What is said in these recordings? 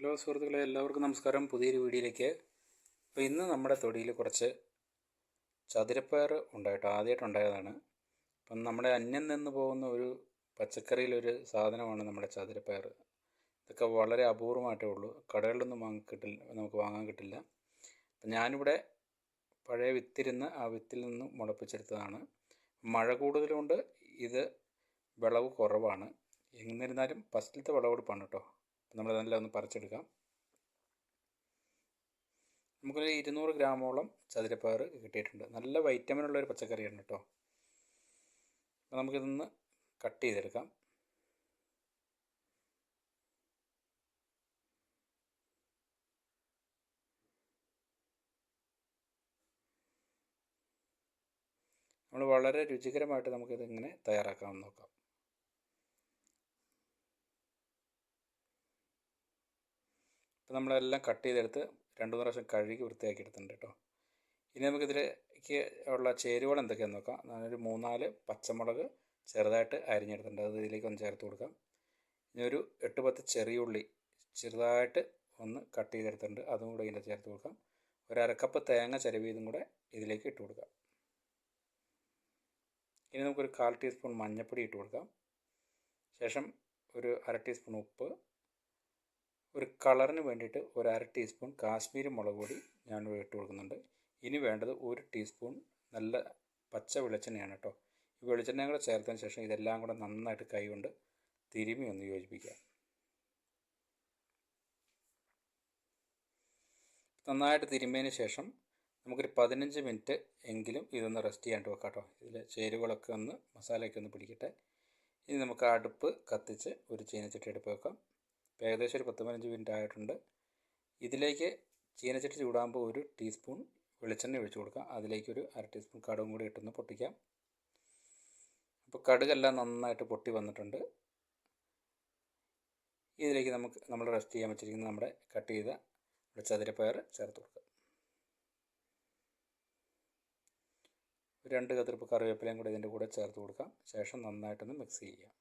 Hello സുഹൃത്തുക്കളെ എല്ലാവർക്കും നമസ്കാരം. പുതിയൊരു വീഡിയോയിലേക്ക്. അപ്പോൾ ഇന്ന് നമ്മുടെ തൊടിയിൽ കുറച്ച് ചതുരപ്പയർ ഉണ്ടായിട്ടോ ആദ്യമായിട്ടുണ്ടായതാണ് അപ്പം നമ്മുടെ അന്യം നിന്ന് പോകുന്ന ഒരു പച്ചക്കറിയിലൊരു സാധനമാണ് നമ്മുടെ ചതുരപ്പയർ. ഇതൊക്കെ വളരെ അപൂർവമായിട്ടേ ഉള്ളൂ. കടകളിലൊന്നും വാങ്ങി കിട്ടില്ല നമുക്ക് വാങ്ങാൻ കിട്ടില്ല. അപ്പം ഞാനിവിടെ പഴയ വിത്തിരുന്ന് ആ വിത്തിൽ നിന്ന് മുളപ്പിച്ചെടുത്തതാണ്. മഴ കൂടുതലുകൊണ്ട് ഇത് വിളവ് കുറവാണ്. എന്നിരുന്നാലും ഫസ്റ്റിലത്തെ വിളവെടുപ്പാണ് കേട്ടോ. നമ്മളതെല്ലാം ഒന്ന് പറിച്ചെടുക്കാം. നമുക്കൊരു ഇരുന്നൂറ് ഗ്രാമോളം ചതുരപ്പയർ കിട്ടിയിട്ടുണ്ട്. നല്ല വൈറ്റമിൻ ഉള്ള ഒരു പച്ചക്കറിയാണ് കേട്ടോ അപ്പോൾ നമുക്കിതൊന്ന് കട്ട് ചെയ്തെടുക്കാം. നമ്മൾ വളരെ രുചികരമായിട്ട് നമുക്കിതിങ്ങനെ തയ്യാറാക്കാമെന്ന് നോക്കാം. അപ്പോൾ നമ്മളെല്ലാം കട്ട് ചെയ്തെടുത്ത് രണ്ട് മൂന്ന് പ്രാവശ്യം കഴുകി വൃത്തിയാക്കി എടുത്തിട്ടുണ്ട് കേട്ടോ. ഇനി നമുക്കിതിലേക്ക് ഉള്ള ചേരുവകൾ എന്തൊക്കെയാണെന്ന് നോക്കാം. ഞാനൊരു മൂന്നാൽ പച്ചമുളക് ചെറുതായിട്ട് അരിഞ്ഞെടുത്തിട്ടുണ്ട്. അത് ഇതിലേക്ക് ഒന്ന് ചേർത്ത് കൊടുക്കാം. ഇനി ഒരു എട്ട് പത്ത് ചെറിയ ഉള്ളി ചെറുതായിട്ട് ഒന്ന് കട്ട് ചെയ്തെടുത്തിട്ടുണ്ട്. അതും കൂടെ ഇതിന്റെ ചേർത്ത് കൊടുക്കാം. ഒരു തേങ്ങ ചിരവിയതും കൂടെ ഇതിലേക്ക് ഇട്ട് കൊടുക്കാം. ഇനി നമുക്കൊരു കാൽ ടീസ്പൂൺ മഞ്ഞൾപ്പൊടി ഇട്ട് കൊടുക്കാം. ശേഷം ഒരു അര ടീസ്പൂൺ ഉപ്പ് ഒരു കളറിന് വേണ്ടിയിട്ട് ഒരു അര ടീസ്പൂൺ കാശ്മീരി മുളക് പൊടി ഞാൻ ഇട്ട് കൊടുക്കുന്നുണ്ട്. ഇനി വേണ്ടത് ഒരു ടീസ്പൂൺ നല്ല പച്ച വെളിച്ചെണ്ണയാണ് കേട്ടോ. ഈ വെളിച്ചെണ്ണ കൂടെ ചേർത്തതിന് ശേഷം ഇതെല്ലാം കൂടെ നന്നായിട്ട് കൈകൊണ്ട് തിരുമി ഒന്ന് യോജിപ്പിക്കുക. നന്നായിട്ട് തിരുമ്മിയതിന് ശേഷം നമുക്കൊരു പതിനഞ്ച് മിനിറ്റ് എങ്കിലും ഇതൊന്ന് റെസ്റ്റ് ചെയ്യാണ്ട് വെക്കാം കേട്ടോ. ഇതിൽ ചേരുവകളൊക്കെ ഒന്ന് മസാലയൊക്കെ ഒന്ന് പിടിക്കട്ടെ. ഇനി നമുക്ക് അടുപ്പ് കത്തിച്ച് ഒരു ചീനച്ചട്ടി അടുപ്പ് വെക്കാം. ഏകദേശം ഒരു പത്ത് പതിനഞ്ച് മിനിറ്റ് ആയിട്ടുണ്ട്. ഇതിലേക്ക് ചീനച്ചട്ടി ചൂടാകുമ്പോൾ ഒരു ടീസ്പൂൺ വെളിച്ചെണ്ണ ഒഴിച്ചു കൊടുക്കാം. അതിലേക്ക് ഒരു അര ടീസ്പൂൺ കടുകും കൂടി ഇട്ടൊന്ന് പൊട്ടിക്കാം. അപ്പോൾ കടുകെല്ലാം നന്നായിട്ട് പൊട്ടി വന്നിട്ടുണ്ട്. ഇതിലേക്ക് നമുക്ക് നമ്മൾ റെസ്റ്റ് ചെയ്യാൻ വെച്ചിരിക്കുന്ന നമ്മുടെ കട്ട് ചെയ്ത ചതിരപ്പയർ ചേർത്ത് കൊടുക്കാം. രണ്ട് കത്തിരിപ്പ് കറിവേപ്പിലയും കൂടി ഇതിന്റെ കൂടെ ചേർത്ത് കൊടുക്കാം. ശേഷം നന്നായിട്ടൊന്ന് മിക്സ് ചെയ്യാം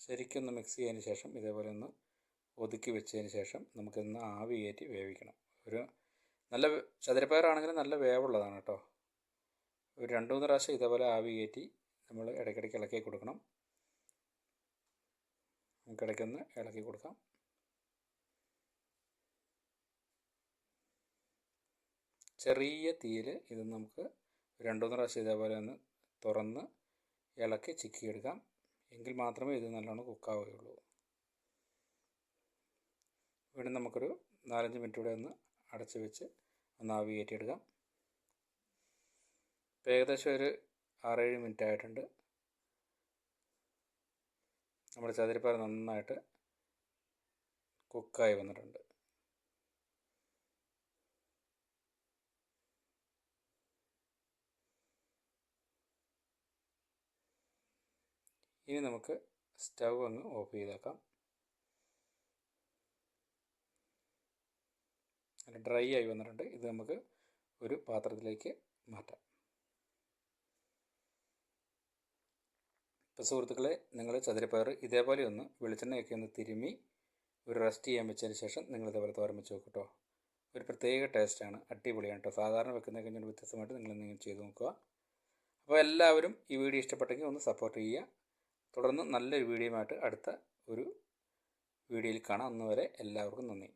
ശരിക്കൊന്ന് മിക്സ് ചെയ്തതിന് ശേഷം ഇതേപോലെ ഒന്ന് ഒതുക്കി വെച്ചതിന് ശേഷം നമുക്കിന്ന് ആവി കയറ്റി വേവിക്കണം. ഒരു നല്ല ചതുരപ്പയറാണെങ്കിലും നല്ല വേവുള്ളതാണ് കേട്ടോ. ഒരു രണ്ട് മൂന്ന് പ്രാവശ്യം ഇതേപോലെ ആവി കയറ്റി നമ്മൾ ഇടയ്ക്കിടയ്ക്ക് ഇളക്കി കൊടുക്കണം. നമുക്ക് ഇടയ്ക്കൊന്ന് ഇളക്കി കൊടുക്കാം. ചെറിയ തീയിൽ ഇത് നമുക്ക് രണ്ട് മൂന്ന് പ്രാവശ്യം ഇതേപോലെ ഒന്ന് തുറന്ന് ഇളക്കി ചിക്കിയെടുക്കാം. എങ്കിൽ മാത്രമേ ഇത് നല്ലോണം കുക്കാവുകയുള്ളൂ. വീണ്ടും നമുക്കൊരു നാലഞ്ച് മിനിറ്റ് കൂടെ ഒന്ന് അടച്ച് വെച്ച് ഒന്ന് ആവി കയറ്റിയെടുക്കാം. ഏകദേശം ഒരു ആറേഴ് മിനിറ്റ് ആയിട്ടുണ്ട്. നമ്മുടെ ചതിരിപ്പാറ നന്നായിട്ട് കുക്കായി വന്നിട്ടുണ്ട്. ഇനി നമുക്ക് സ്റ്റൗ ഒന്ന് ഓഫ് ചെയ്തേക്കാം. ഡ്രൈ ആയി വന്നിട്ടുണ്ട്. ഇത് നമുക്ക് ഒരു പാത്രത്തിലേക്ക് മാറ്റാം. ഇപ്പോൾ സുഹൃത്തുക്കളെ നിങ്ങൾ ചതുരപ്പയർ ഇതേപോലെ ഒന്ന് വെളിച്ചെണ്ണയൊക്കെ ഒന്ന് തിരുമ്മി ഒരു റെസ്റ്റ് ചെയ്യാൻ വെച്ചതിന് ശേഷം നിങ്ങൾ ഇതേപോലെ തോരൻ വെച്ച് നോക്കട്ടോ ഒരു പ്രത്യേക ടേസ്റ്റാണ് അടിപൊളിയാണ് കേട്ടോ സാധാരണ വെക്കുന്ന കഴിഞ്ഞാൽ വ്യത്യസ്തമായിട്ട് നിങ്ങൾ നിങ്ങൾ ചെയ്ത് നോക്കുക. അപ്പോൾ എല്ലാവരും ഈ വീഡിയോ ഇഷ്ടപ്പെട്ടെങ്കിൽ ഒന്ന് സപ്പോർട്ട് ചെയ്യുക. തുടർന്ന് നല്ലൊരു വീഡിയോയുമായിട്ട് അടുത്ത ഒരു വീഡിയോയിൽ കാണാം. അന്നുവരെ എല്ലാവർക്കും നന്ദി.